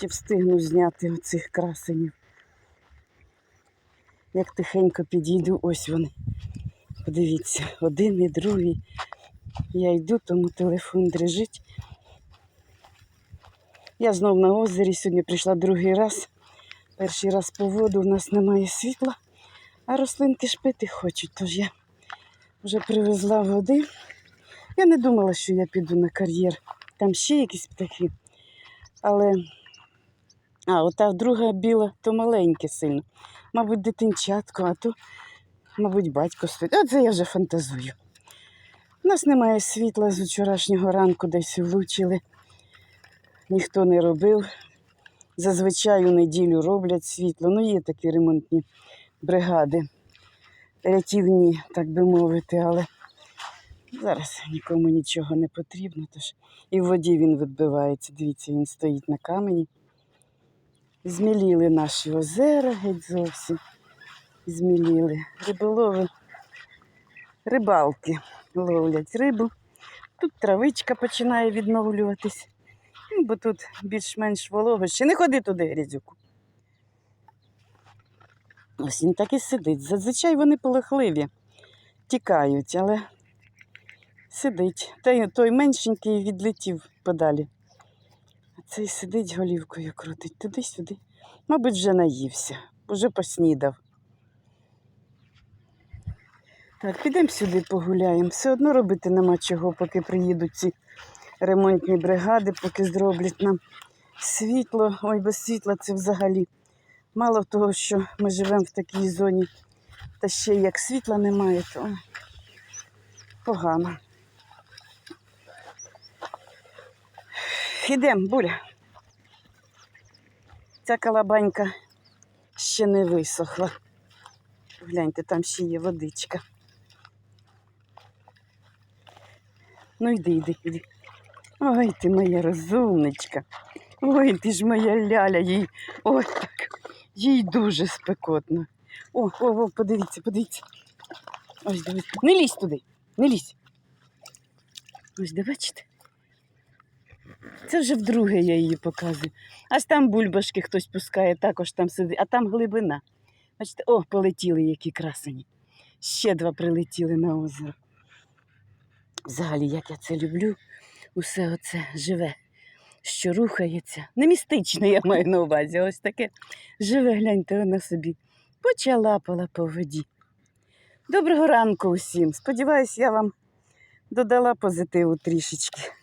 Чи встигну зняти оцих красенів. Як тихенько підійду, ось вони. Подивіться, один і другий. Я йду, тому телефон дрижить. Я знов на озері, сьогодні прийшла другий раз. Перший раз по воду, у нас немає світла, а рослинки ж пити хочуть, тож я вже привезла води. Я не думала, що я піду на кар'єр. Там ще якісь птахи. Але а, ота друга біла, то маленьке сильно. Мабуть, дитинчатко, а то, мабуть, батько стоїть. А це я вже фантазую. У нас немає світла з вчорашнього ранку, десь влучили. Ніхто не робив. Зазвичай у неділю роблять світло. Ну, є такі ремонтні бригади, рятівні, так би мовити, але зараз нікому нічого не потрібно. Тож і в воді він відбивається. Дивіться, він стоїть на камені. Зміліли наші озера геть зовсім. Зміліли. Риболови, рибалки ловлять рибу. Тут травичка починає відновлюватись. Ну, бо тут більш-менш волого. Ще не ходи туди, Грізюку. Ось він так і сидить. Зазвичай вони полохливі, тікають, але сидить. Та й той меншенький відлетів подалі. Цей сидить голівкою крутить туди-сюди. Мабуть, вже наївся, вже поснідав. Так, підемо сюди погуляємо. Все одно робити нема чого, поки приїдуть ці ремонтні бригади, поки зроблять нам світло. Ой, без світла це взагалі. Мало того, що ми живемо в такій зоні, та ще як світла немає, то погано. Ідемо, буля. Ця калабанька ще не висохла. Гляньте, там ще є водичка. Ну йди, йди, йди. Ой, ти моя розумничка. Ой, ти ж моя ляля, їй. Ой, так. Їй дуже спекотно. О, о, о, подивіться, подивіться. Ось дивіться. Не лізь туди, не лізь. Ось де бачите? Це вже вдруге я її показую. Аж там бульбашки хтось пускає, також там сидить, а там глибина. Бачите, о, полетіли які красені. Ще два прилетіли на озеро. Взагалі, як я це люблю, усе оце живе, що рухається. Не містичне, я маю на увазі. Ось таке живе, гляньте, вона собі почалапала по воді. Доброго ранку усім. Сподіваюсь, я вам додала позитиву трішечки.